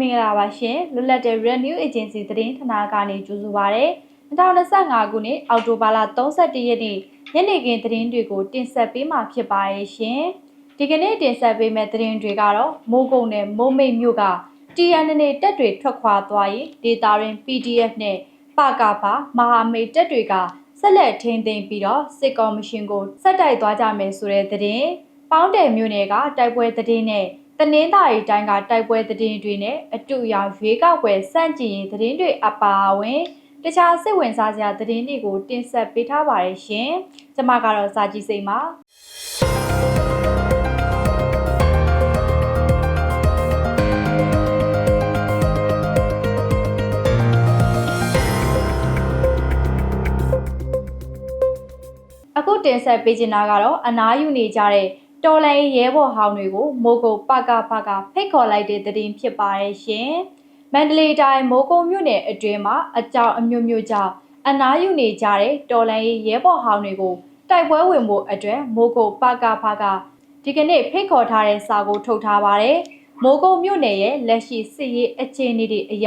မင်္ဂလာပါရှင်လွတ်လပ်တဲ့ Red News Agency သတင်းဌာနကနေကြိုဆိုပါရစေ2025ခုနှစ်အောက်တိုဘာလ31ရက်နေ့ညနေခင်းသတင်းတွေကိုတင်ဆက်ပေးမှာဖြစ်ပါရဲ့ရှင်ဒီကနေ့တင်ဆက်ပေးမယ့်သတင်းတွေကတော့မိုးကုံနဲ့မိုးမိတ်မြို့က TNN တက်တွေထွက်ခွာသွားရင်ဒေတာရင်း PDF နဲ့ပကဖမဟာမိတ်တက်တွေကဆက်လက်ထိန်းသိမ်းပြီးတော့စစ်ကော်မရှင်ကိုဆက်တိုက်သွားကြမယ်ဆိုတဲ့သတင်းပေါင်းတယ်မြို့နယ်ကတိုက်ပွဲသတင်းနဲ့ တနင်္သာရီတိုင်းကတိုက်ပွဲသတင်းတွေနဲ့အတူအရောင်ရွေးကောက်ပွဲစန့်ကျင်ရေးသတင်းတွေအပါအဝင်တခြားစိတ်ဝင်စားစရာသတင်းတွေကိုတင်ဆက်ပေးထားပါတယ်ရှင်။ကျွန်မကတော့စာကြည့်စိတ်ပါအခုတင်ဆက်ပေးချင်တာကတော့အနားယူနေကြတဲ့ တော်လိုင်းရဲဘော်ဟောင်းတွေကိုမိုးကုတ်ပကပကဖိတ်ခေါ်လိုက်တဲ့သတင်းဖြစ်ပါရဲ့ရှင်။မန္တလေးတိုင်းမိုးကုတ်မြို့နယ်အတွင်းမှာအကြောင်းအမျိုးမျိုးကြောင့်အနားယူနေကြတဲ့တော်လိုင်းရဲဘော်ဟောင်းတွေကိုတိုက်ပွဲဝင်ဖို့အတွက်မိုးကုတ်ပကပကဒီကနေ့ဖိတ်ခေါ်ထားတဲ့စာကိုထုတ်ထားပါတယ်။မိုးကုတ်မြို့နယ်ရဲ့လက်ရှိစစ်ရေးအခြေအနေတွေအရ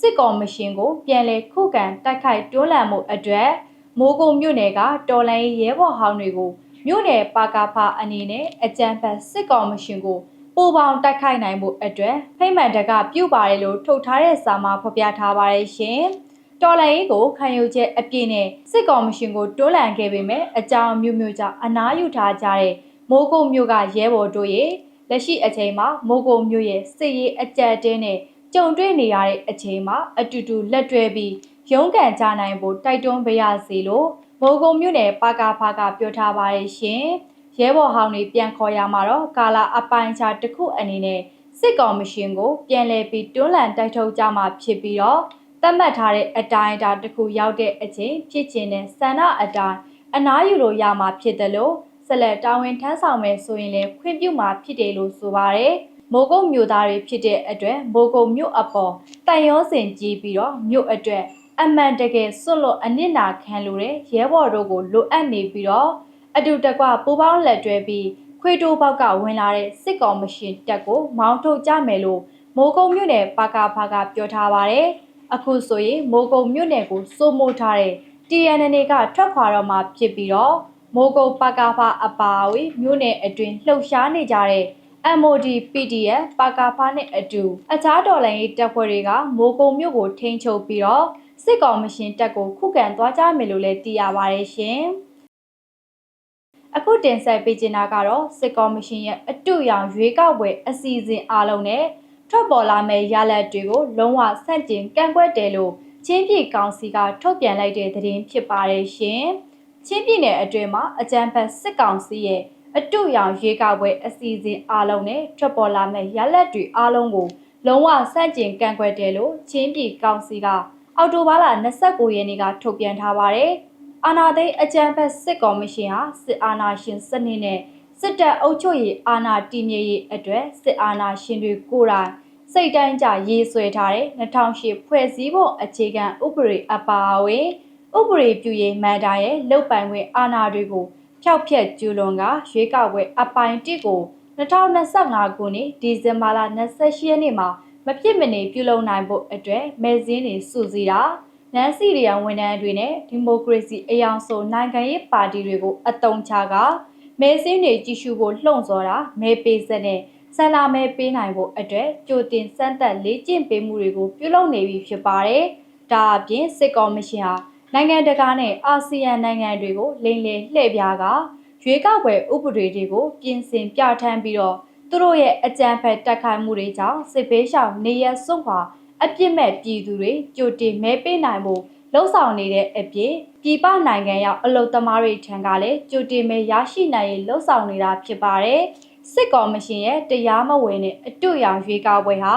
စစ်ကော်မရှင်ကိုပြန်လည်ခုခံတိုက်ခိုက်တွန်းလှန်မှုအတွက်မိုးကုံမြို့နယ်ကတော်လိုင်းရဲဘော်ဟောင်းတွေကို မြို့နယ်ပါကာဖအနေနဲ့အကြံဖတ်စစ်ကောင်မရှင်ကိုပိုပေါင်တိုက်ခိုက်နိုင်မှုအတွက်ဖိမှန်တကပြုတ်ပါတယ်လို့ထုတ်ထားတဲ့စာမှာဖော်ပြထားပါတယ်ရှင်။တော်လိုင်းရေးကိုခံယူချက်အပြည့်နဲ့စစ်ကောင်မရှင်ကိုတွန်းလှန်ခဲ့ပေမဲ့အကြောင်းမျိုးမျိုးကြောင့်အနားယူထားကြတဲ့မိုးကုံမြို့ကရဲဘော်တို့ရဲ့လက်ရှိအချိန်မှာမိုးကုံမြို့ရဲ့စစ်ရေးအကြက်တဲနဲ့ကြုံတွေ့နေရတဲ့အချိန်မှာအတူတူလက်တွဲပြီးရုန်းကန်ကြနိုင်ဖို့တိုက်တွန်းပေးရစီလို့ မိုးကုံမြို့နယ်ပါကာဖာကပြောထားပါရဲ့ရှင်ရဲဘော်ဟောင်းတွေပြန်ခေါ်ရမှာတော့ကာလာအပိုင်းခြားတစ်ခုအနေနဲ့စစ်ကောင်မရှင်ကို ပြန်လည်ပြီးတွန်းလှန်တိုက်ထုတ်ကြမှာဖြစ်ပြီးတော့သတ်မှတ်ထားတဲ့အတိုင်းအတာတစ်ခုရောက်တဲ့အချိန်ဖြစ်ခြင်းနဲ့ဆန္ဒအတိုင်းအနားယူလို့ရမှာဖြစ်တယ်လို့ဆက်လက်တာဝန်ထမ်းဆောင်မယ်ဆိုရင်လည်းခွင့်ပြုမှာဖြစ်တယ်လို့ဆိုပါတယ်။မိုးကုတ်မြို့သားတွေဖြစ်တဲ့အတွက်မိုးကုတ်မြို့အပေါ်တန်ရောစင်ကြီးပြီးတော့မြို့အတွက် အမှန်တကယ်စွန့်လွတ်အနစ်နာခံလိုတဲ့ရဲဘော်တို့ကိုလိုအပ်နေပြီးတော့အတူတကွပူပေါင်းလက်တွဲပြီးခွေတိုးဘောက်ကဝင်လာတဲ့စစ်ကောင်မရှင်တပ်ကိုမောင်းထုတ်ကြမယ်လို့မိုးကုံမြို့နယ်ပါကာဖာကပြောထားပါတယ်။အခုဆိုရင်မိုးကုံမြို့နယ်ကိုစိုးမိုးထားတဲ့ TNN ကထွက်ခွာတော့မှဖြစ်ပြီးတော့မိုးကုံပါကာဖာအပါအဝင်မြို့နယ်အတွင်းလှုပ်ရှားနေကြတဲ့ MOD PDF ပါကာဖာနဲ့အတူအခြားတော်လှန်ရေးတပ်ဖွဲ့တွေကမိုးကုံမြို့ကိုထိန်းချုပ်ပြီးတော့ စစ်ကောင်မရှင်တပ်ကိုခုခံသွားကြမယ်လို့လည်းသိရပါတယ်ရှင်။အခုတင်ဆက်ပေးချင်တာကတော့စစ်ကောင်မရှင်ရဲ့အတူရောင်ရွေးကောက်ပွဲအစီအစဉ်အားလုံးနဲ့ထွက်ပေါ်လာမယ့်ရလဒ်တွေကိုလုံးဝဆန့်ကျင်ကန့်ကွက်တယ်လို့ချင်းပြည်ကောင်စီကထုတ်ပြန်လိုက်တဲ့သတင်းဖြစ်ပါတယ်ရှင်။ချင်းပြည်နယ်အတွင်းမှာအကြံဖတ်စစ်ကောင်စီရဲ့အတူရောင်ရွေးကောက်ပွဲအစီအစဉ်အားလုံးနဲ့ထွက်ပေါ်လာမယ့်ရလဒ်တွေအားလုံးကိုလုံးဝဆန့်ကျင်ကန့်ကွက်တယ်လို့ချင်းပြည်ကောင်စီက အောက်တိုဘာလ29ရက်နေ့ကထုတ်ပြန်ထားပါတယ်။အာဏာသိမ်းအကြံဖက်စစ်ကော်မရှင်ဟာစစ်အာဏာရှင်စနစ်နဲ့စစ်တပ်အုပ်ချုပ်ရေးအာဏာတည်မြဲရေးအတွက်စစ်အာဏာရှင်တွေကိုယ်တိုင်စိတ်တိုင်းကြရေးဆွဲထားတဲ့2008ဖွဲ့စည်းပုံအခြေခံဥပဒေအပါအဝင်ဥပဒေပြုရေးမန်တာရဲ့လုတ်ပိုင်ခွင့်အာဏာတွေကိုဖျောက်ဖျက်ကျူးလွန်ကရွေးကောက်ပွဲအပိုင်း1ကို2025ခုနှစ်ဒီဇင်ဘာလ28ရက်နေ့မှာ မဖြစ်မနေပြုလုပ်နိုင်ဖို့အတွက်မဲစင်းတွေစုစည်းတာနန်စီရီယံဝန်ထမ်းတွေနဲ့ဒီမိုကရေစီအယောင်ဆိုနိုင်ငံရေးပါတီတွေကိုအတုံးချကမဲစင်းတွေကြီးစုဖို့လှုံ့ဆော်တာမဲပေးစက်နဲ့ဆန္ဒမဲပေးနိုင်ဖို့အတွက်ကြိုတင်စမ်းသပ်လေ့ကျင့်ပေးမှုတွေကိုပြုလုပ်နေပြီဖြစ်ပါတယ်။ဒါအပြင်စစ်ကော်မရှင်ဟာနိုင်ငံတကာနဲ့အာဆီယံနိုင်ငံတွေကိုလိမ်လည်လှည့်ပြားကရွေးကောက်ပွဲဥပဒေတွေကိုပြင်ဆင်ပြဋ္ဌာန်းပြီးတော့ သူတို့ရဲ့အကြမ်းဖက်တက်ခိုင်းမှုတွေကြောင့်စစ်ဘေးရှောင်နေရစွန့်ခွာအပြစ်မဲ့ပြည်သူတွေကြိုတင်မဲပေးနိုင်မှုလှုံ့ဆော်နေတဲ့အပြင်ပြည်ပနိုင်ငံရောက်အလုသမားတွေထံကလည်းကြိုတင်မဲရရှိနိုင်ရေးလှုံ့ဆော်နေတာဖြစ်ပါတယ်စစ်ကော်မရှင်ရဲ့တရားမဝင်တဲ့အတူရောင်ရွေးကောက်ပွဲဟာ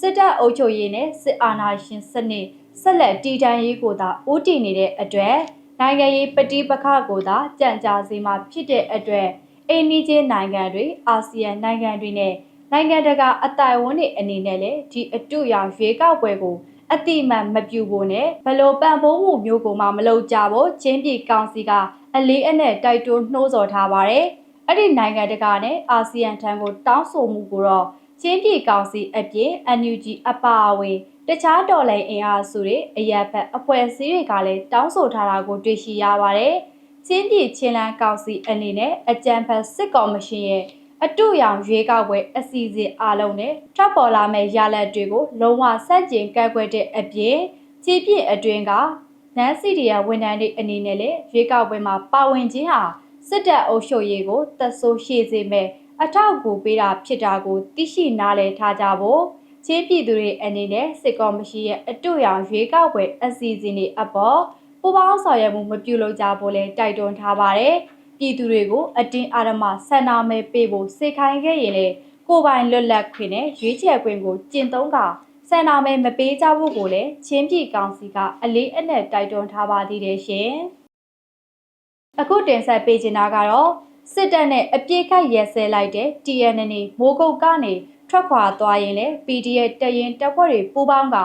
စစ်တပ်အုပ်ချုပ်ရေးနဲ့စစ်အာဏာရှင်စနစ်ဆက်လက်တည်တံ့ရေးကိုသာဦးတည်နေတဲ့အတွက်နိုင်ငံရေးပဋိပက္ခကိုသာကြံ့ကြာစေမှာဖြစ်တဲ့အတွက် အိန္ဒိချင်းနိုင်ငံတွေအာဆီယံနိုင်ငံတွေနဲ့နိုင်ငံတကာအတိုင်ဝန်းတွေအနေနဲ့လည်းဒီအတူရောင်ရွေးကောက်ပွဲကိုအတိမတ်မပြူဖို့နဲ့ဘလို့ပံ့ပိုးမှုမျိုးကိုမှမလုပ်ကြဖို့ချင်းပြည်ကောင်စီကအလေးအနက်တိုက်တွန်းနှိုးဆော်ထားပါတယ်။အဲ့ဒီနိုင်ငံတကာနဲ့အာဆီယံထံကိုတောင်းဆိုမှုကိုတော့ရချင်းပြည်ကောင်စီအပြင် NUG အပါအဝင်တခြားတော်လှန်အင်အားစုတွေအရက်ဘက်အဖွဲ့အစည်းတွေကလည်းတောင်းဆိုထားတာကိုတွေ့ရှိရပါတယ်။ ချင်းပြည်ချင်းလန်းကောင်စီအနေနဲ့အကြံဖတ်စစ်ကော်မရှင်ရဲ့အတူရောင်ရွေးကောက်ပွဲအစီအစဉ်အလုံးနဲ့ထပ်ပေါ်လာမယ့်ရလဒ်တွေကိုလုံးဝစန့်ကျင်ကန့်ကွက်တဲ့အပြင်ကြီးပြည့်အတွင်းကနန်းစီဒီယာဝန်ထမ်းတွေအနေနဲ့လည်းရွေးကောက်ပွဲမှာပါဝင်ခြင်းဟာစစ်တပ်အုပ်ချုပ်ရေးကိုသက်ဆိုးရှေ့စေမဲ့အထောက်အကူပေးတာဖြစ်တာကိုသိရှိနားလည်ထားကြဖို့ချင်းပြည်သူတွေအနေနဲ့စစ်ကော်မရှင်ရဲ့အတူရောင်ရွေးကောက်ပွဲအစီအစဉ်တွေအပေါ် ပူပေါင်းဆောင်ရွက်မှုမပြုလုပ်ကြဖို့လည်းတိုက်တွန်းထားပါတယ်။ပြည်သူတွေကိုအတင်းအဓမ္မဆန္ဒမဲပေးဖို့စေခိုင်းခဲ့ရင်လေကိုယ်ပိုင်လွတ်လပ်ခွင့်နဲ့ရွေးချယ်ခွင့်ကိုကျင့်သုံးကဆန္ဒမဲမပေးကြဖို့ကိုလည်းချင်းပြည်ကောင်စီကအလေးအနက်တိုက်တွန်းထားပါသေးတယ်ရှင်။အခုတင်ဆက်ပေးချင်တာကတော့စစ်တပ်နဲ့အပြစ်ခတ်ရဲဆဲလိုက်တဲ့ TNN မိုးကုတ်ကနေထွက်ခွာသွားရင်လည်း PDF တရင်တပ်ဖွဲ့တွေပူးပေါင်းက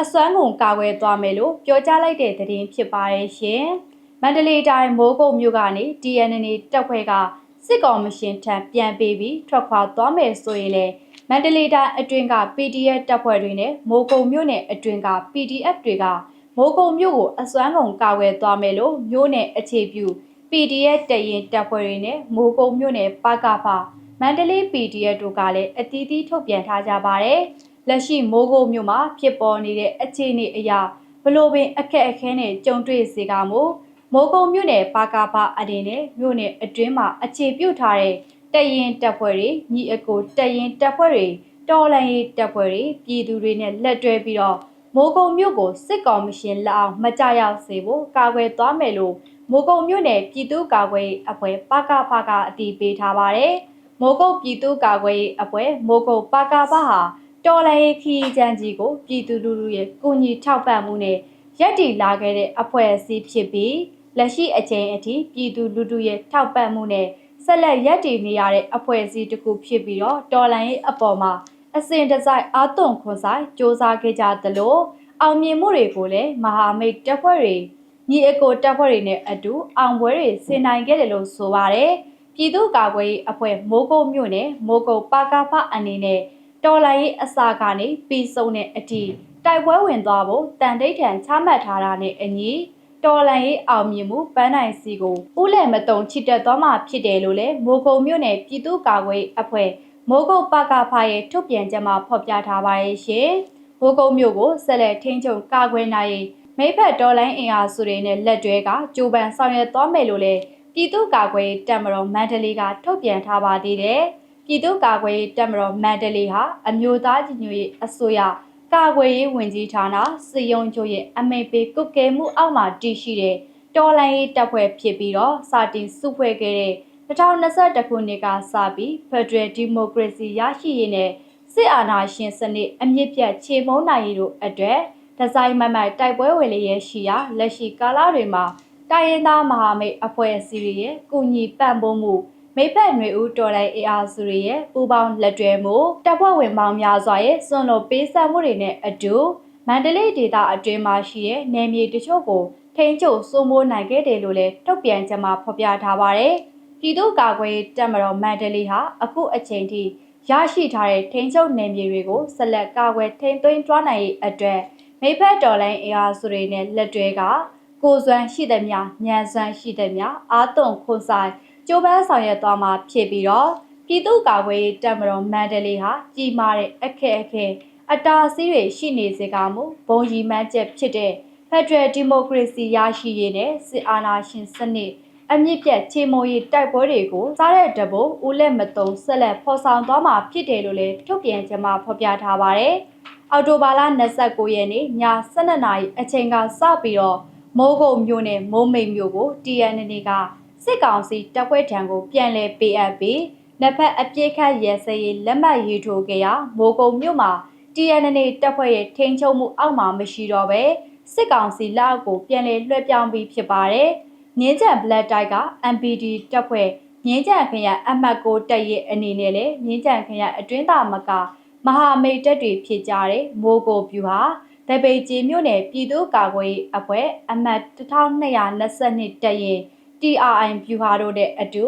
အစွမ်းကုန်ကာကွယ်သွားမယ်လို့ပြောကြားလိုက်တဲ့သတင်းဖြစ်ပါရဲ့ရှင်။မန္တလေးတိုင်းမိုးကုတ်မြို့ကနေ TNN တပ်ဖွဲ့ကစစ်ကောင်မရှင်ထံပြန်ပေးပြီးထွက်ခွာသွားမယ်ဆိုရင်လည်းမန္တလေးတိုင်းအတွင်းက PDF တပ်ဖွဲ့တွေနဲ့မိုးကုတ်မြို့နယ်အတွင်းက PDF တွေကမိုးကုတ်မြို့ကိုအစွမ်းကုန်ကာကွယ်သွားမယ်လို့မြို့နယ်အခြေပြု PDF တရင်တပ်ဖွဲ့တွေနဲ့မိုးကုတ်မြို့နယ်ပကဖမန္တလေး PDF တို့ကလည်းအသီးသီးထုတ်ပြန်ထားကြပါတယ်။ လက်ရှိမိုးကုတ်မြို့မှာဖြစ်ပေါ်နေတဲ့အခြေအနေအရဘလို့ပင်အခက်အခဲနဲ့ကြုံတွေ့စေကမို့မိုးကုတ်မြို့နယ်ပကဖအနေနဲ့မြို့နယ်အတွင်းမှာအခြေပြုထားတဲ့တရင်တပ်ဖွဲ့တွေညီအကိုတရင်တပ်ဖွဲ့တွေတော်လန်ရေးတပ်ဖွဲ့တွေပြည်သူတွေနဲ့လက်တွဲပြီးတော့မိုးကုတ်မြို့ကိုစစ်ကောင်မရှင်လက်အောင်မကြရောက်စေဖို့ကာကွယ်သွားမယ်လို့မိုးကုတ်မြို့နယ်ပြည်သူ့ကာကွယ်ရေးအဖွဲ့ပကဖကအတည်ပြုထားပါတယ်။မိုးကုတ်ပြည်သူ့ကာကွယ်ရေးအဖွဲ့မိုးကုတ်ပကဖဟာ တော်လှန်ရေးခီးချမ်းကြီးကိုပြည်သူလူထုရဲ့ကိုညီထောက်ပံ့မှုနဲ့ရက်တီလာခဲ့တဲ့အဖွဲ့အစည်းဖြစ်ပြီးလက်ရှိအချိန်အထိပြည်သူလူထုရဲ့ထောက်ပံ့မှုနဲ့ဆက်လက်ရက်တီနေရတဲ့အဖွဲ့အစည်းတစ်ခုဖြစ်ပြီးတော့တော်လှန်ရေးအပေါ်မှာအစဉ်တစိုက်အာသွန်ခွန်ဆိုင်စ조사ခဲ့ကြသလိုအောင်မြင်မှုတွေကိုလည်းမဟာမိတ်တပ်ဖွဲ့တွေညီအကိုတပ်ဖွဲ့တွေနဲ့အတူအောင်ပွဲတွေဆင်နိုင်ခဲ့တယ်လို့ဆိုပါတယ်။ပြည်သူ့ကာကွယ်ရေးအဖွဲ့မိုးကုတ်မြို့နယ်မိုးကုတ်ပါကာဖအနေနဲ့ တော်လိုင်းရေးအစာကနေပြီးဆုံးတဲ့အထိတိုက်ပွဲဝင်သွားဖို့တန်တိတ်ထန်ချမှတ်ထားတာနဲ့အညီတော်လန်ရေးအောင်မြင်မှုပန်းနိုင်စီကိုဦးလည်မတုံချစ်တက်သွားမှဖြစ်တယ်လို့လည်းမိုးကုတ်မြို့နယ်ပြည်သူ့ကာကွယ်ရေးအဖွဲ့မိုးကုတ်ပကဖရဲ့ထုတ်ပြန်ချက်မှာဖော်ပြထားပါရဲ့ရှင်။မိုးကုတ်မြို့ကိုဆက်လက်ထိန်းချုပ်ကာကွယ်နိုင်ရေးမိဖက်ဒေါ်လိုင်းအင်အားစုတွေနဲ့လက်တွဲကကြိုးပမ်းဆောင်ရွက်သွားမယ်လို့လည်းပြည်သူ့ကာကွယ်ရေးတပ်မတော်မန္တလေးကထုတ်ပြန်ထားပါသေးတယ်။ ပြည်သူ့ကာကွယ်ရေးတပ်မတော်မန္တလေးဟာအမျိုးသားကြီးညွတ်ရေးအစိုးရကာကွယ်ရေးဝန်ကြီးဌာနစီယုံချိုရဲ့အမိန့်ပေးကုတ်ကဲမှုအောက်မှာတည်ရှိတဲ့တော်လိုင်းရေးတပ်ဖွဲ့ဖြစ်ပြီးတော့စတင်စုဖွဲ့ခဲ့တဲ့2021ခုနှစ်ကစပြီး Federal Democracy ရရှိရေးနဲ့စစ်အာဏာရှင်စနစ်အမြင့်ပြတ်ခြေမုံနိုင်ရေးတို့အတွက်ဒီဇိုင်းမမိုက်တိုက်ပွဲဝင်လျက်ရှိရာလက်ရှိကာလတွေမှာတိုင်းရင်းသားမဟာမိတ်အဖွဲ့အစည်းတွေရဲ့ကုညီပံ့ပိုးမှု မိဖက်ຫນွေဦးတော်လိုက်အေအားစုတွေရဲ့ပူပေါင်းလက်တွဲမှုတပ်ဖွဲ့ဝင်ပေါင်းများစွာရဲ့စွန့်လွတ်ပေးဆက်မှုတွေနဲ့အတူမန္တလေးဒေသအတွင်းမှာရှိတဲ့နယ်မြေတချို့ကိုထိန်းချုပ်စိုးမိုးနိုင်ခဲ့တယ်လို့လည်းထုတ်ပြန်ကြမှာဖော်ပြထားပါတယ်။ပြည်သူ့ကာကွယ်တပ်မတော်မန္တလေးဟာအခုအချိန်ထိရရှိထားတဲ့ထိန်းချုပ်နယ်မြေတွေကိုဆက်လက်ကာကွယ်ထိန်းသိမ်းသွားနိုင်ရေးအတွက်မိဖက်တော်လိုင်းအေအားစုတွေနဲ့လက်တွဲကကိုစွမ်းရှိသည်များညံစွမ်းရှိသည်များအာသွန်ခွန်ဆိုင် ကျိုးပန်းဆောင်ရွက်သွားမှာဖြစ်ပြီးတော့ပြည်သူ့ကာကွယ်ရေးတပ်မတော်မန္တလေးဟာကြီးမားတဲ့အခက်အခဲအတားအဆီးတွေရှိနေစေကမူဘုံရီမှန်းချက်ဖြစ်တဲ့ Federal Democracy ရရှိရေးနဲ့စစ်အာဏာရှင်စနစ်အမြင့်ပြတ်ချေမိုးရေးတိုက်ပွဲတွေကိုစားတဲ့တဘို့ဦးလက်မတုံဆက်လက်ဖော်ဆောင်သွားမှာဖြစ်တယ်လို့လည်းထုတ်ပြန်ကြမှာဖော်ပြထားပါတယ်။အော်တိုဘာလ29ရက်နေ့ည12နာရီအချိန်ကစပြီးတော့မိုးကုတ်မြို့နယ်မိုးမိတ်မြို့ကို TNN က စစ်ကောင်စီတပ်ဖွဲ့ထံကိုပြန်လည်ပေးအပ်ပြီးနှစ်ဖက်အပြစ်ခတ်ရဲစရေးလက်မှတ်ရေးထိုးခဲ့ရာမိုးကုံမြို့မှာ TNN တပ်ဖွဲ့ရဲ့ထိန်းချုပ်မှုအောက်မှာမရှိတော့ပဲစစ်ကောင်စီလက်အောက်ကိုပြန်လည်လွှဲပြောင်းပြီးဖြစ်ပါတယ်။ငင်းချံ Black တိုက်က MPD တပ်ဖွဲ့ငင်းချံခရအမှတ်ကိုတက်ရဲ့အနေနဲ့လေငင်းချံခရအတွင်းသားမကမဟာမိတ်တပ်တွေဖြစ်ကြတဲ့မိုးကိုပြူဟာတပိတ်ကြီးမြို့နယ်ပြည်သူ့ကာကွယ်ရေးအဖွဲ့အမှတ်1222တပ်ရဲ့ TRI ဗျူဟာတို့နဲ့အတူ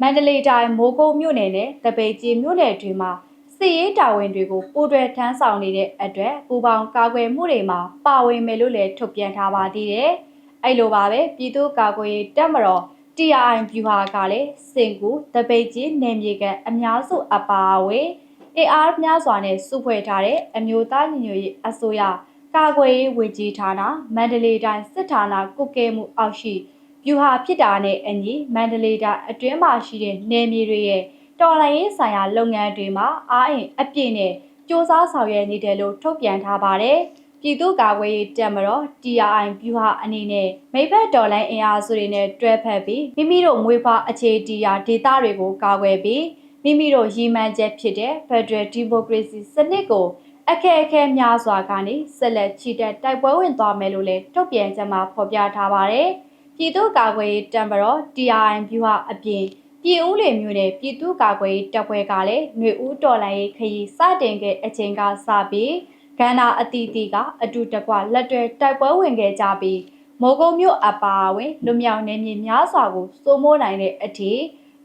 မန္တလေးတိုင်းမိုးကုတ်မြို့နယ်နဲ့တပိတ်ကြီးမြို့နယ်တွေမှာစစစ်ရေးတာဝန်တွေကိုပူးတွဲထမ်းဆောင်နေတဲ့အတွက်ပူပေါင်းကာကွယ်မှုတွေမှာပါဝင်မယ်လို့လည်းထုတ်ပြန်ထားပါသေးတယ်။အဲ့လိုပါပဲပြည်သူ့ကာကွယ်ရေးတပ်မတော် TRI ဗျူဟာကလည်းစင်ကူတပိတ်ကြီးနေမြေကအများစုအပါအဝင်အင်အားများစွာနဲ့စုဖွဲ့ထားတဲ့အမျိုးသားညီညွတ်ရေးအစိုးရကာကွယ်ရေးဝန်ကြီးဌာနမန္တလေးတိုင်းစစ်ဌာနကုကဲမှုအောက်ရှိ ဗျူဟာဖြစ်တာနဲ့အညီမန္တလေးတိုင်းအတွင်းမှာရှိတဲ့နယ်မြေတွေရဲ့တော်လှန်ရေးဆိုင်ရာလုပ်ငန်းတွေမှာအားအင်အပြည့်နဲ့စ조사ဆောင်ရွက်နေတယ်လို့ထုတ်ပြန်ထားပါတယ်။ပြည်သူ့ကာကွယ်ရေးတပ်မတော် TRI ဗျူဟာအနေနဲ့မိဘဒေါ်လာအင်အားစုတွေနဲ့တွဲဖက်ပြီးမိမိတို့မွေးဖွားအခြေတရားဒေသတွေကိုကာကွယ်ပြီးမိမိတို့ရည်မှန်းချက်ဖြစ်တဲ့ Federal Democracy စနစ်ကိုအခက်အခဲများစွာကနေဆက်လက်ချီတက်တိုက်ပွဲဝင်သွားမယ်လို့လည်းထုတ်ပြန်ချက်မှာဖော်ပြထားပါတယ်။ ပြည်သူ့ကာကွယ်ရေးတပ်မတော် TRI ဗျူဟာအပြင်ပြည်ဦးလေမျိုးနဲ့ပြည်သူ့ကာကွယ်ရေးတပ်ဖွဲ့ကလည်းຫນွေဦးတော်လိုင်းရေးခရီးစတင်ခဲ့အချိန်ကစပြီးကန္နာအတီးတီကအတူတကွလက်တွဲတိုက်ပွဲဝင်ခဲ့ကြပြီးမိုးကုံမြို့အပါအဝင်လူမြောင်နေမြေများစွာကိုစိုးမိုးနိုင်တဲ့အထိ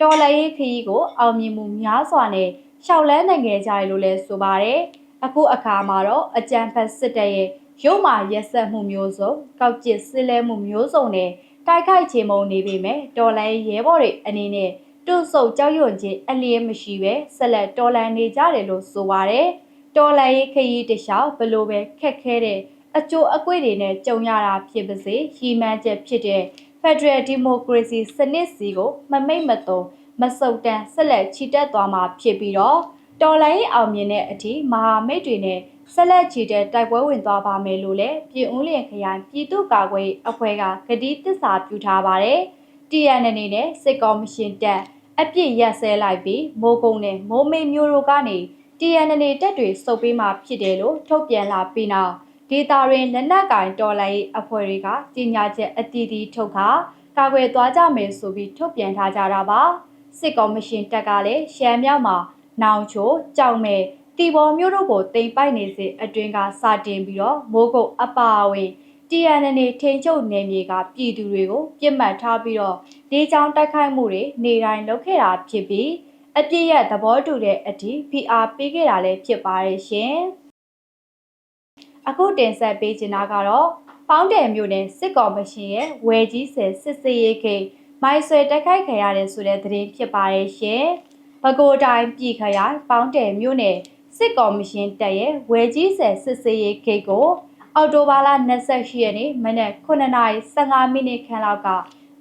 တော်လိုင်းရေးခရီးကိုအောင်မြင်မှုများစွာနဲ့ရှောက်လန်းနိုင်ခဲ့ကြရလို့လဲဆိုပါတယ်အခုအခါမှာတော့အကြံဖက်စစ်တပ်ရဲ့ရုံမာရက်ဆက်မှုမျိုးစုံကောက်ကျစ်စစ်လဲမှုမျိုးစုံနဲ့ တိုက်ခိုက်ချေမှုန်နေပေမဲ့တော်လိုင်းရဲဘော်တွေအနေနဲ့တွန့်ဆုတ်ကြောက်ရွံ့ခြင်းအလျက်မရှိပဲဆက်လက်တော်လန်နေကြတယ်လို့ဆိုပါတယ်။တော်လန်ရေးခရီးတခြားဘလို့ပဲခက်ခဲတဲ့အကျိုးအကွေ့တွေနဲ့ကြုံရတာဖြစ်ပါစေရည်မှန်းချက်ဖြစ်တဲ့ Federal Democracy စနစ်စီကိုမမိတ်မတုံမစုံတန်ဆက်လက်ချီတက်သွားမှာဖြစ်ပြီးတော့တော်လိုင်းအောင်မြင်တဲ့အထိမဟာမိတ်တွေနဲ့ ဆက်လက်ချီတက်တိုက်ပွဲဝင်သွားပါမယ်လို့လည်းပြည်ဦးလျင်ခရိုင်ပြည်သူ့ကာကွယ်အဖွဲ့ကကတိသစ္စာပြုထားပါတယ်။ TNN အနေနဲ့စစ်ကော်မရှင်တက်အပြစ်ရက်စဲလိုက်ပြီးမိုးကုံနဲ့မိုးမေမျိုးတို့ကနေ TNN တက်တွေစုပ်ပေးမှဖြစ်တယ်လို့ထုတ်ပြန်လာပြီးနောက်ဒေတာတွင်လက်နက်ကင်တော်လှန်ရေးအဖွဲ့တွေကကြီးညာချက်အတီးတီးထုတ်ခါကာကွယ်သွားကြမယ်ဆိုပြီးထုတ်ပြန်ထားကြတာပါစစ်ကော်မရှင်တက်ကလည်းရှမ်းမြောက်မှာနောင်ချိုကြောက်မဲ့ တီဘော်မျိုးတို့ကိုတိမ်ပိုက်နေစေအတွင်းကစတင်ပြီးတော့မိုးကုတ်အပါအဝင် TNN ထိန်ချုပ်နယ်မြေကပြည်သူတွေကိုပြစ်မှတ်ထားပြီးတော့ဒေချောင်းတိုက်ခိုက်မှုတွေနေတိုင်းလုပ်ခဲ့တာဖြစ်ပြီးအပြစ်ရဲ့သဘောတူတဲ့အထိ PR ပေးခဲ့တာလည်းဖြစ်ပါရဲ့ရှင်။အခုတင်ဆက်ပေးချင်တာကတော့ပေါင်းတယ်မျိုးနဲ့စစ်ကော်မရှင်ရဲ့ဝယ်ကြီးဆယ်စစ်စေးရေးခိမိုင်းဆွဲတိုက်ခိုက်ခံရတယ်ဆိုတဲ့သတင်းဖြစ်ပါရဲ့ရှင်။ပဲခူးတိုင်းပြည်ခရိုင်ပေါင်းတယ်မျိုးနဲ့ စစ်ကော်မရှင်တပ်ရဲ့ဝယ်ကြီးဆယ်စစ်စေးရေးခိကိုအော်တိုဘာလ28ရက်နေ့မနက်9:15မိနစ်ခန့်လောက်က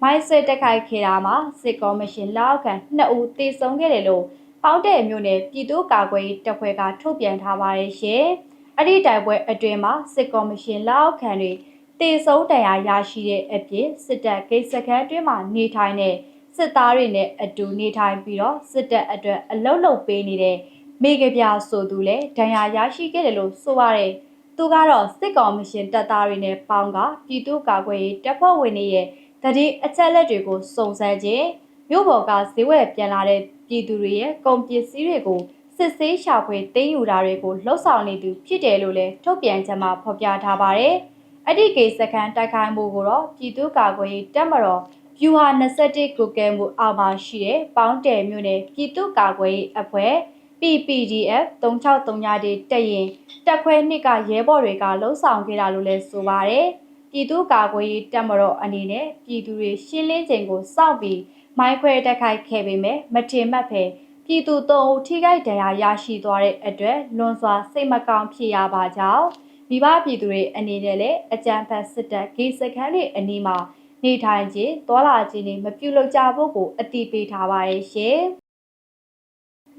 မိုင်းဆွဲတက်ခိုက်ခဲ့တာမှာစစ်ကော်မရှင်လက်အောက်ခံ2ဦးသေဆုံးခဲ့တယ်လို့ပေါက်တဲ့မြို့နယ်ပြည်သူ့ကာကွယ်ရေးတပ်ဖွဲ့ကထုတ်ပြန်ထားပါတယ်ရှင်။အဲ့ဒီတိုက်ပွဲအတွင်းမှာစစ်ကော်မရှင်လက်အောက်ခံတွေတေဆုံးတရားရရှိတဲ့အပြင်စစ်တပ်ဂိတ်စခန်းတွင်းမှာနေထိုင်တဲ့စစ်သားတွေနဲ့အတူနေထိုင်ပြီးတော့စစ်တပ်အတွက်အလုတ်လုတ်ပေးနေတဲ့ မိဂပြဆိုသူလည်းဒဏ်ရာရရှိခဲ့တယ်လို့ဆိုပါတယ်။သူကတော့စစ်ကောင်မရှင်တပ်သားတွေနဲ့ပေါင်းကပြည်သူ့ကာကွယ်ရေးတပ်ဖွဲ့ဝင်တွေရဲ့တတိအချက်လက်တွေကိုစုံစမ်းခြင်းမြို့ပေါ်ကဈေးဝယ်ပြန်လာတဲ့ပြည်သူတွေရဲ့ကုန်ပစ္စည်းတွေကိုစစ်ဆေးရှာဖွေသိမ်းယူတာတွေကိုလှုပ်ဆောင်နေသူဖြစ်တယ်လို့လည်းထုတ်ပြန်ချက်မှာဖော်ပြထားပါတယ်။အဲ့ဒီကိစ္စခန်းတိုက်ခိုက်မှုကိုတော့ပြည်သူ့ကာကွယ်ရေးတပ်မတော်ဗျူဟာ21ကိုကဲမှုအောက်မှာရှိတဲ့ပေါင်းတယ်မြို့နယ်ပြည်သူ့ကာကွယ်ရေးအဖွဲ့ PPDF 3639တေတက်ရင်တက်ခွဲနှစ်ကရဲဘော်တွေကလှုံ့ဆော်ခဲ့တာလို့လည်းဆိုပါတယ်။ပြည်သူ့ကာကွယ်ရေးတပ်မတော်အနေနဲ့ပြည်သူတွေရှင်းလင်းချိန်ကိုစောင့်ပြီးမိုင်းခွဲတက်ခိုက်ခဲ့ပေမဲ့မထင်မှတ်ဖဲပြည်သူသုံးဦးထိခိုက်ဒဏ်ရာရရှိသွားတဲ့အတွက်လွန်စွာစိတ်မကောင်းဖြစ်ရပါကြောင်းမိဘပြည်သူတွေအနေနဲ့လည်းအကြံဖတ်စစ်တပ်ဂေးစခန်းတွေအနီးမှာနေထိုင်ခြင်း၊သွာလာခြင်းတွေမပြုလုပ်ကြဖို့ကိုအတိပေးထားပါရဲ့ရှင်။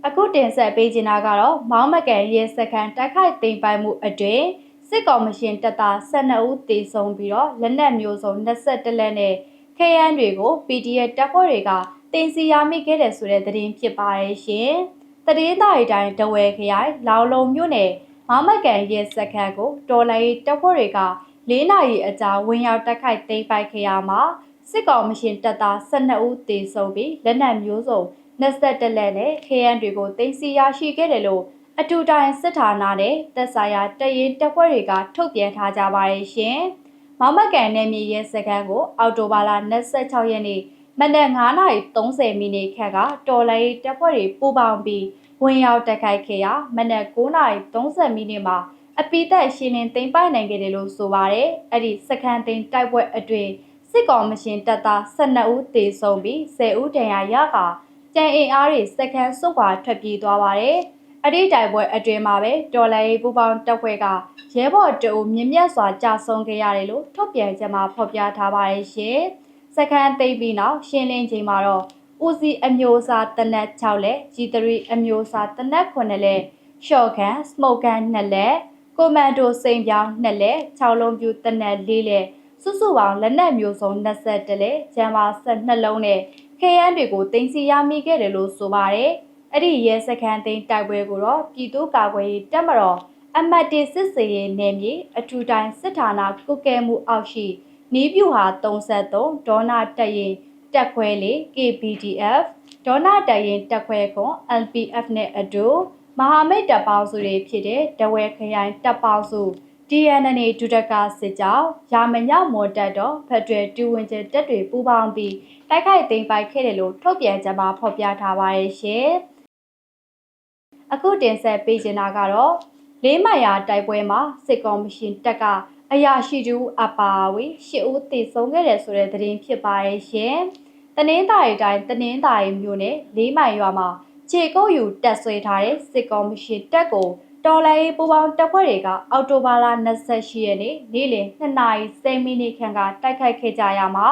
အခုတင်ဆက်ပေးချင်တာကတော့မောင်းမကန်ရဲစခန်းတိုက်ခိုက်သိမ်းပိုက်မှုအတွင်စစ်ကော်မရှင်တပ်သား12ဦးသေဆုံးပြီးတော့လက်နက်မျိုးစုံ21လက်နဲ့ခဲယမ်းတွေကို PDF တပ်ဖွဲ့တွေကတင်စီရမိခဲ့တဲ့ဆိုတဲ့သတင်းဖြစ်ပါရဲ့ရှင်။တရေသားရီတိုင်းတဝဲခရိုင်လောင်လုံမြို့နယ်မောင်းမကန်ရဲစခန်းကိုတော်လိုင်းတပ်ဖွဲ့တွေက၄နာရီအကြာဝင်ရောက်တိုက်ခိုက်သိမ်းပိုက်ခဲ့ရမှာစစ်ကောင်မရှင်တပ်သား12ဦးသေဆုံးပြီးလက်နက်မျိုးစုံ21 လက်နဲ့ခရမ်းတွေကိုတင်စီရရှိခဲ့တယ်လို့အထူးတိုင်းစစ်ဌာနနဲ့သက်ဆိုင်ရာတရင်တပ်ဖွဲ့တွေကထုတ်ပြန်ထားကြပါရဲ့ရှင်။မောင်မကန်နယ်မြေရဲစခန်းကို အော်တိုဘာလ26ရက်နေ့မနက်9:30မိနစ်ခန့်ကတော်လိုင်းတပ်ဖွဲ့တွေပူးပေါင်းပြီးဝင်ရောက်တိုက်ခိုက်ခဲ့ရာမနက်9:30မိနစ်မှာအပိသက်ရှင်းလင်းသိမ်းပိုက်နိုင်ခဲ့တယ်လို့ဆိုပါတယ်။အဲ့ဒီစခန်းသိမ်းတိုက်ပွဲအတွင်းစစ်ကောင်မရှင်တပ်သား12ဦးသေဆုံးပြီး10ဦးဒဏ်ရာရက ကြံအင်အားတွေစခန်းစုခွာထွက်ပြေးသွားပါတယ်။အဲ့ဒီတိုက်ပွဲအတွင်းမှာပဲတော်လိုင်းပူပေါင်းတပ်ဖွဲ့ကရဲဘော်တအုပ်မြင့်မြတ်စွာကြာဆုံးခဲ့ရတယ်လို့ထုတ်ပြန်ချက်မှာဖော်ပြထားပါတယ်ရှင်။စခန်းသိမ်းပြီးနောက်ရှင်းလင်းချိန်မှာတော့ဦးစီအမျိုးအစားတနက်6လက် G3 အမျိုးအစားတနက်9လက်ရှော့ကန်စမိုကန်2လက်ကွန်မန်ဒိုစိန်ပြောင်း2လက်6လုံးပြူတနက်4လက်စုစုပေါင်းလက်နက်မျိုးစုံ21လက်ဂျမ်မာ12လုံးနဲ့ ခရမ်းတွေကိုတင်စီရမိခဲ့တယ်လို့ဆိုပါတယ်အဲ့ဒီရဲစခန်းသိမ်းတိုက်ပွဲကိုတော့ပြည်သူ့ကာကွယ်ရေးတပ်မတော်အမတ်တေစစ်စေရေးနယ်မြေအထူတိုင်းစစ်ဌာနကုကဲမှုအောက်ရှိနီးပြူဟာ33ဒေါနာတက်ရင်တက်ခွဲလေး KPDF ဒေါနာတက်ရင်တက်ခွဲခွန် LPF နဲ့အတူမဟာမိတ်တပ်ပေါင်းစုတွေဖြစ်တဲ့တဝဲခရိုင်တပ်ပေါင်းစု TNN ဒုတကစစ်ကြောင်းရာမညမော်တက်တော့ဖက်ဒရယ်တူဝင်ကျတက်တွေပူးပေါင်းပြီး တိုက်ခိုက်သိမ်းပိုက်ခဲ့တယ်လို့ထုတ်ပြန်ကြမှာဖော်ပြထားပါရဲ့ရှင်။အခုတင်ဆက်ပေးချင်တာကတော့လေးမိုင်ယာတိုက်ပွဲမှာစစ်ကော်မရှင်တက်ကအရာရှိတူအပါအဝင်ရှစ်ဦးတည်ဆုံးခဲ့တယ်ဆိုတဲ့သတင်းဖြစ်ပါရဲ့ရှင်။တနင်္သာရီတိုင်းတနင်္သာရီမြို့နယ်လေးမိုင်ရွာမှာခြေကုပ်ယူတက်ဆွဲထားတဲ့စစ်ကော်မရှင်တက်ကိုတော်လိုင်းပူပေါင်းတပ်ဖွဲ့တွေကအော်တိုဘာလ28ရက်နေ့နေ့လယ်2:30မိနစ်ခန့်ကတိုက်ခိုက်ခဲ့ကြရမှာ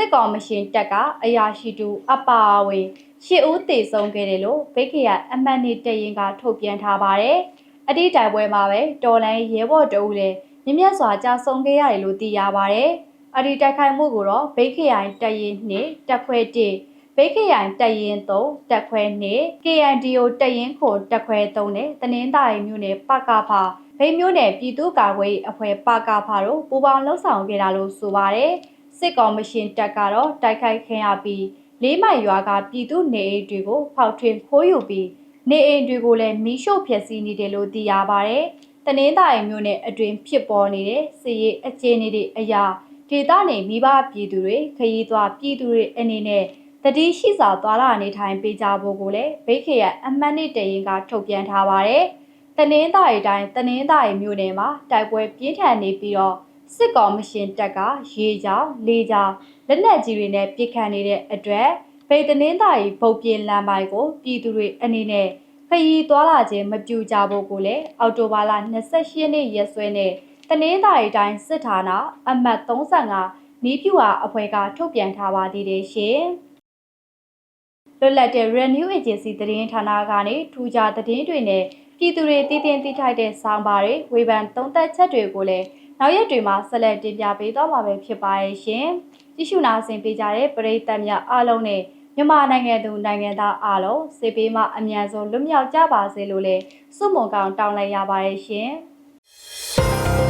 စစ်ကောင်မရှင်တပ်ကအရာရှိတူအပါအဝင်ရှစ်ဦးသေဆုံးခဲ့တယ်လို့ဗိတ်ခရအမှတ်နှစ်တရင်ကထုတ်ပြန်ထားပါတယ်။အတိတိုင်ပွဲမှာပဲတော်လိုင်းရဲဘော်တအုပ်လည်းမြင့်မြတ်စွာကြာဆုံးခဲ့ရတယ်လို့သိရပါတယ်။အဒီတိုက်ခိုက်မှုကိုတော့ဗိတ်ခရိုင်တရင်နှင့်တပ်ခွဲ1ဘိတ်ခရိုင်တက်ရင်3တက်ခွဲ2 KNDO တက်ရင်ခိုတက်ခွဲ3နဲ့တနင်္သာရီမြို့နယ်ပကဖာဗိတ်မြို့နယ်ပြည်သူ့ကာကွယ်ရေးအဖွဲ့ပကဖာတို့ပူးပေါင်းလှုပ်ဆောင်ခဲ့တာလို့ဆိုပါတယ် စစ်ကောင်မရှင်တပ်ကတော့တိုက်ခိုက်ခံရပြီးလေးမိုင်ရွာကပြည်သူနေအိမ်တွေကိုဖောက်ထွင်းခိုးယူပြီးနေအိမ်တွေကိုလည်းမီးရှို့ဖျက်ဆီးနေတယ်လို့သိရပါတယ်တနင်္သာရီမြို့နယ်အတွင်းဖြစ်ပေါ်နေတဲ့စစ်ရေးအခြေအနေတွေအရာဒေသနေမိဘပြည်သူတွေခရီးသွားပြည်သူတွေအနေနဲ့တတိရှိစွာသွားလာနေထိုင်ပေးကြဖို့ကိုလည်းဗိတ်ခေရအမှတ်နှစ်တရင်ကထုတ်ပြန်ထားပါတယ်။တနင်္သာရီတိုင်းတနင်္သာရီမြို့နယ်မှာတိုက်ပွဲပြင်းထန်နေပြီးတော့ စစ်ကောင်မရှင်တပ်ကရေကြောင်းလေကြောင်းလက်နက်ကြီးတွေနဲ့ပစ်ခတ်နေတဲ့အတွက်ဗိတ်တနင်္သာရီဗုတ်ပြင်းလမ်းပိုင်းကိုပြည်သူတွေအနေနဲ့ခရီးသွားလာခြင်းမပြုကြဖို့ကိုလည်းအော်တိုဘာလ28ရက်နေ့ရက်စွဲနဲ့တနင်္သာရီတိုင်းစစ်ဌာနအမှတ်35နီးပြူဟာအဖွဲ့ကထုတ်ပြန်ထားပါသေးတယ်ရှင်။လွတ်လပ်တဲ့ Renew Agency သတင်းဌာနကနေထူးခြားသတင်းတွေနဲ့ပြည်သူတွေတည်တင်သိထိုက်တဲ့ဆောင်းပါးတွေဝေဖန်သုံးသပ်ချက်တွေကိုလည်း နောက်ရက်တွေမှာဆက်လက်တင်ပြပေးသွားမှာပဲဖြစ်ပါရဲ့ရှင်။ကြည့်ရှုနာဆင်ပေးကြတဲ့ပရိသတ်များအားလုံးနဲ့မြန်မာနိုင်ငံသူနိုင်ငံသားအားလုံးစေပေးမှအမြန်ဆုံးလွတ်မြောက်ကြပါစေလို့လည်းဆုမွန်ကောင်းတောင်းလိုက်ရပါတယ်ရှင်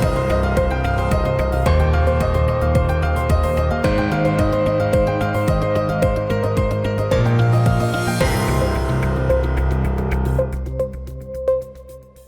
။